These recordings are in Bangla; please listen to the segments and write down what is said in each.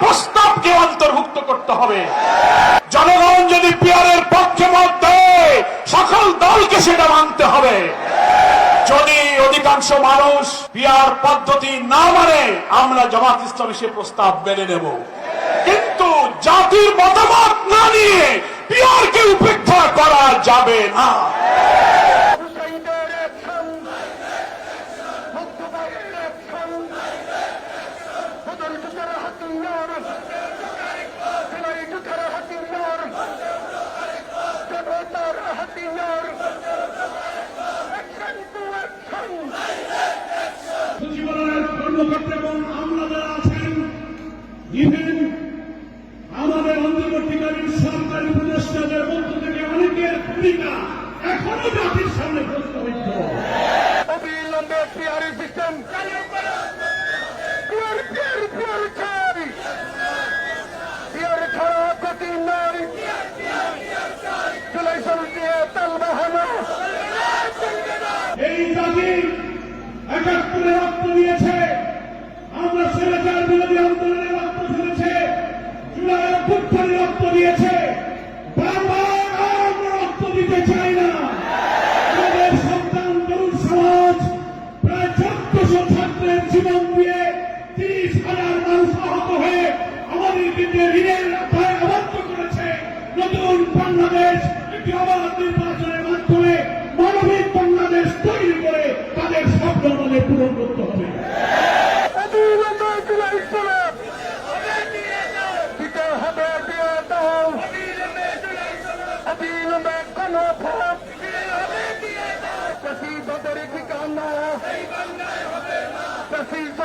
প্রস্তাবকে অন্তর্ভুক্ত করতে হবে। জনগণ যদি পিয়ারের পক্ষে মত দেয়, সকল দলকে সেটা মানতে হবে। যদি অধিকাংশ মানুষ পিয়ার পদ্ধতি না মানে আমরা জামাত ইসলামী সে প্রস্তাব মেনে নেব। কিন্তু জাতির মতামত না নিয়ে পিয়ারকে উপেক্ষা করা যাবে না। কর্মকর্তা এবং আমরা যারা আছেন ইভেন আমাদের অন্তর্বর্তীকালীন সরকারি উপদেষ্টাদের মধ্য থেকে অনেকের ভূমিকা এখনও জাতির সামনে প্রস্তাবিত। অবিলম্বে পিয়ারি সিস্টেম পিয়ার পিয়ার চাই পিয়ার ছাড়া গতি নাই জুলাই দিয়ে তাল বাহানো এই জাতি একাত্তরে রক্ত দিয়েছে আমরা স্বৈরাচার বিরোধী আন্দোলনে রক্ত ঝরেছে জুলাই অভ্যুত্থানে রক্ত দিয়েছে। রক্ত দিতে চাই না। আমাদের সন্তান তরুণ সমাজ, প্রায় চোদ্দশো ছাত্রের জীবন দিয়ে তিরিশ হাজার মানুষ আহত হয়ে আমাদের দিকে ঋণের আবদ্ধ করেছে নতুন বাংলাদেশ একটি অবাধ নির্বাচনের মাধ্যমে মানবিক বাংলাদেশ তৈরি করে তাদের স্বপ্ন আমাদের পূরণ করতে হবে অবিলম্বে জুলাই সালাম দিতে হবে দিয়ে দাও অবিলম্বে কোন ভোট প্রতিবাদের ঠিকানা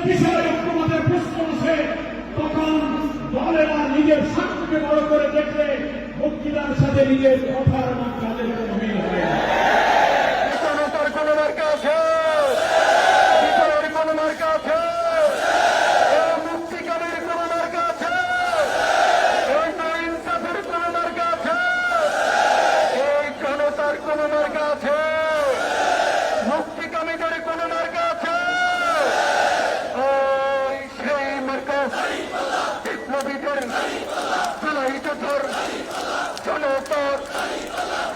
নিজের সাথে নিজের কথার এবং কাজের কোনো মিল হয় না। জনতার কোন মার্কা আছে বিচারের কোন মার্কা আছে এ মুক্তিকামের কোন মার্কা আছে এই ইনসাফের কোন মার্কা আছে এই জনতার কোন মার্কা আছে মুক্তিকামীদের কোন মার্কা আছে ওই সেই মার্কা বিপ্লবীদের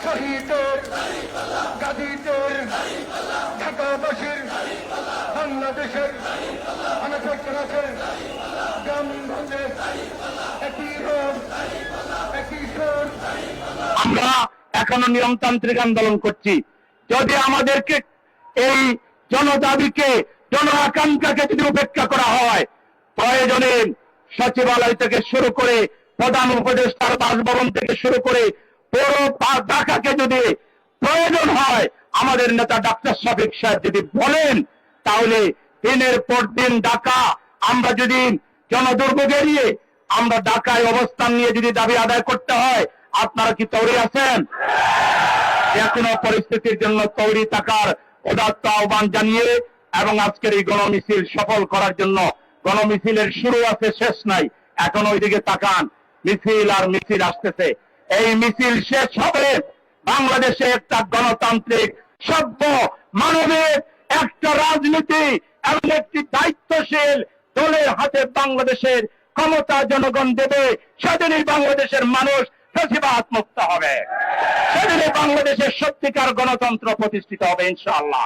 শহীদের ঢাকাবাসীর, বাংলাদেশের অনেক আছে গ্রামগঞ্জে একই একই আমরা এখনও নিয়মতান্ত্রিক আন্দোলন করছি। যদি আমাদেরকে এই জনদাবিকে জন আকাঙ্ক্ষাকে যদি উপেক্ষা করা হয়, প্রয়োজনে সচিবালয় থেকে শুরু করে প্রধান উপদেষ্টার বাসভবন থেকে শুরু করে পুরো ঢাকাকে যদি প্রয়োজন হয়, আমাদের নেতা ডাক্তার শফিক সাহেব যদি বলেন, তাহলে দিনের পর দিন ঢাকা, আমরা যদি জনদুর্ভোগ এড়িয়ে আমরা ঢাকায় অবস্থান নিয়ে যদি দাবি আদায় করতে হয়, আপনারা কি তৈরি আছেন? এখনও পরিস্থিতির জন্য তৈরি থাকার উদাত্ত আহ্বান জানিয়ে এবং আজকের এই গণমিছিল সফল করার জন্য, গণমিছিলের শুরু আছে, শেষ নাই, এখন ওইদিকে তাকান। মিছিল আর মিছিল আসতেছে। এই মিছিল শেষ হবে। বাংলাদেশে একটা গণতান্ত্রিক, সভ্য মানবিক একটা রাজনীতি এবং একটি দায়িত্বশীল দলের হাতে বাংলাদেশের ক্ষমতা জনগণ দেবে। সেদিনই বাংলাদেশের মানুষ ফেসিবাদ মুক্ত হবে। সেদিনে বাংলাদেশের সত্যিকার গণতন্ত্র প্রতিষ্ঠিত হবে, ইনশাআল্লাহ।